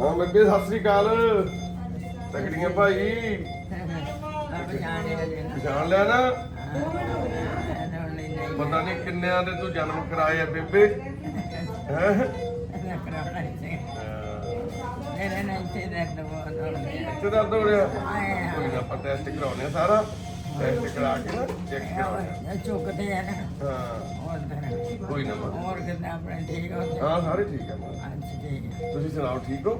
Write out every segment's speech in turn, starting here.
ਹਾਂ ਬੇਬੇ ਸਤਿ ਸ੍ਰੀ ਅਕਾਲ। ਤਕੜੀਆਂ ਭਾਈ। ਪਛਾਣ ਲਿਆ ਨਾ। ਪਤਾ ਨਹੀਂ ਕਿੰਨਿਆਂ ਦੇ ਤੂੰ ਜਨਮ ਕਰਾਏ ਆ ਬੇਬੇ। ਹੈ? ਇੱਥੇ ਦਰਦ ਹੋ ਰਿਹਾ। ਕੋਈ ਨਾ ਆਪਾਂ ਟੈਸਟ ਕਰਾਉਣੇ ਆ ਸਾਰਾ। ਟੈਸਟ ਕਰਾ ਕੇ ਨਾ ਚੈੱਕ ਕਰਾਉਣੇ ਆ। ਚੁੱਕਦੇ ਆ ਨਾ। ਹਾਂ। ਕੋਈ ਨਾ। ਹੋਰ ਕਿਦਾਂ ਆਪਣੇ ਠੀਕ ਹੋ? ਹਾਂ ਸਾਰੇ ਠੀਕ ਆ। ਹੈ ਤੁਸੀਂ ਸੁਣਾਓ ਠੀਕ ਹੋ?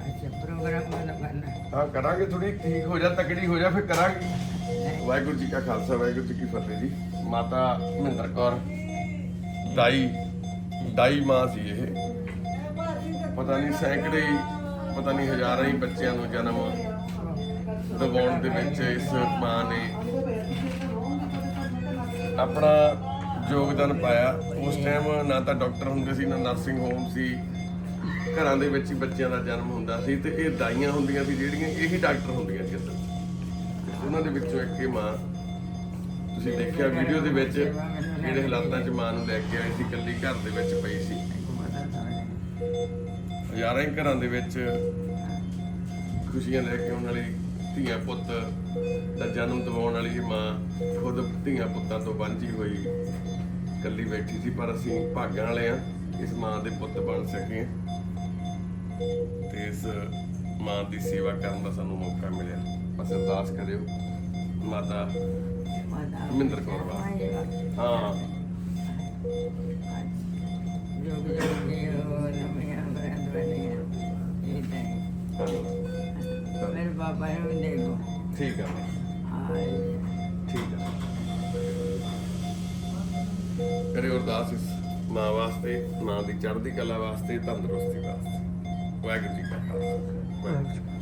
ਅੱਛਾ ਪ੍ਰੋਗਰਾਮ ਬਣਾ ਕਰਨਾ। ਹਾਂ ਕਰਾਂਗੇ ਥੋੜੀ ਠੀਕ ਹੋ ਜਾ ਤਕੜੀ ਹੋ ਜਾ ਫਿਰ ਕਰਾਂਗੇ। ਵਾਹਿਗੁਰੂ ਜੀ ਕਾ ਖਾਲਸਾ ਵਾਹਿਗੁਰੂ ਜੀ ਕੀ ਫਤਿਹ ਜੀ। ਮਾਤਾ ਮਹਿੰਦਰ ਕੌਰ ਦਾਈ ਦਾਈ ਮਾਂ ਸੀ ਇਹ। ਪਤਾ ਨਹੀਂ ਸੈਂਕੜੇ ਪਤਾ ਨਹੀਂ ਹਜ਼ਾਰਾਂ ਹੀ ਬੱਚਿਆਂ ਨੂੰ ਜਨਮ ਦਿਵਾਉਣ ਦੇ ਵਿੱਚ ਇਸ ਮਾਂ ਨੇ ਆਪਣਾ ਯੋਗਦਾਨ ਪਾਇਆ। ਉਸ ਟਾਈਮ ਨਾ ਤਾਂ ਡਾਕਟਰ ਹੁੰਦੇ ਸੀ ਨਾ ਨਰਸਿੰਗ ਹੋਮ ਸੀ। ਘਰਾਂ ਦੇ ਵਿੱਚ ਹੀ ਬੱਚਿਆਂ ਦਾ ਜਨਮ ਹੁੰਦਾ ਸੀ ਤੇ ਇਹ ਦਾਈਆਂ ਹੁੰਦੀਆਂ ਸੀ ਜਿਹੜੀਆਂ ਇਹੀ ਡਾਕਟਰ ਹੁੰਦੀਆਂ ਸੀ ਅਸਲ ਉਹਨਾਂ ਦੇ ਵਿੱਚੋਂ ਇੱਕ ਇਹ ਮਾਂ, ਤੁਸੀਂ ਦੇਖਿਆ ਵੀਡੀਓ ਦੇ ਵਿੱਚ ਜਿਹੜੇ ਹਾਲਾਤਾਂ 'ਚ ਮਾਂ ਨੂੰ ਲੈ ਕੇ ਆਏ ਸੀ, ਇਕੱਲੀ ਘਰ ਦੇ ਵਿੱਚ ਪਈ ਸੀ। ਹਜ਼ਾਰਾਂ ਹੀ ਘਰਾਂ ਦੇ ਵਿੱਚ ਖੁਸ਼ੀਆਂ ਲੈ ਕੇ ਆਉਣ ਵਾਲੀ ਧੀਆਂ ਪੁੱਤ ਦਾ ਜਨਮ ਦਿਵਾਉਣ ਵਾਲੀ ਇਹ ਮਾਂ ਖੁਦ ਧੀਆਂ ਪੁੱਤਾਂ ਤੋਂ ਵਾਂਝੀ ਹੋਈ ਇਕੱਲੀ ਬੈਠੀ ਸੀ, ਪਰ ਅਸੀਂ ਭਾਗਾਂ ਵਾਲੇ ਆ ਇਸ ਮਾਂ ਦੇ ਪੁੱਤ ਬਣ ਸਕੇ ਤੇ ਇਸ ਮਾਂ ਦੀ ਸੇਵਾ ਕਰਨ ਦਾ ਸਾਨੂੰ ਮੌਕਾ ਮਿਲਿਆ। ਬਸ ਅਰਦਾਸ ਕਰਿਓ। ਮਾਤਾ ਮਹਿੰਦਰ ਕੌਰ ਵਾਸਤੇ ਹਾਂ। ਜੋ ਵੀ ਜੋ ਉਹ ਨਵੀਆਂ ਬਰੰਦ ਬਣੀਆਂ ਇਹ ਤਾਂ ਹਾਂ। ਮੇਰੇ ਬਾਬਾ ਨੂੰ ਦੇਖੋ। ਠੀਕ ਆ। ਹਾਂ ਠੀਕ ਆ। ਕਰਿਓ ਅਰਦਾਸ ਇਸ ਮਾਂ ਵਾਸਤੇ ਮਾਂ ਦੀ ਚੜ੍ਹਦੀ ਕਲਾ ਵਾਸਤੇ ਤੰਦਰੁਸਤੀ ਵਾਸਤੇ। ਵਾਹਿਗੁਰੂ ਜੀ ਕਾ ਖਾਲਸਾ ਵਾਹਿਗੁਰੂ ਜੀ ਕੀ ਫਤਿਹ।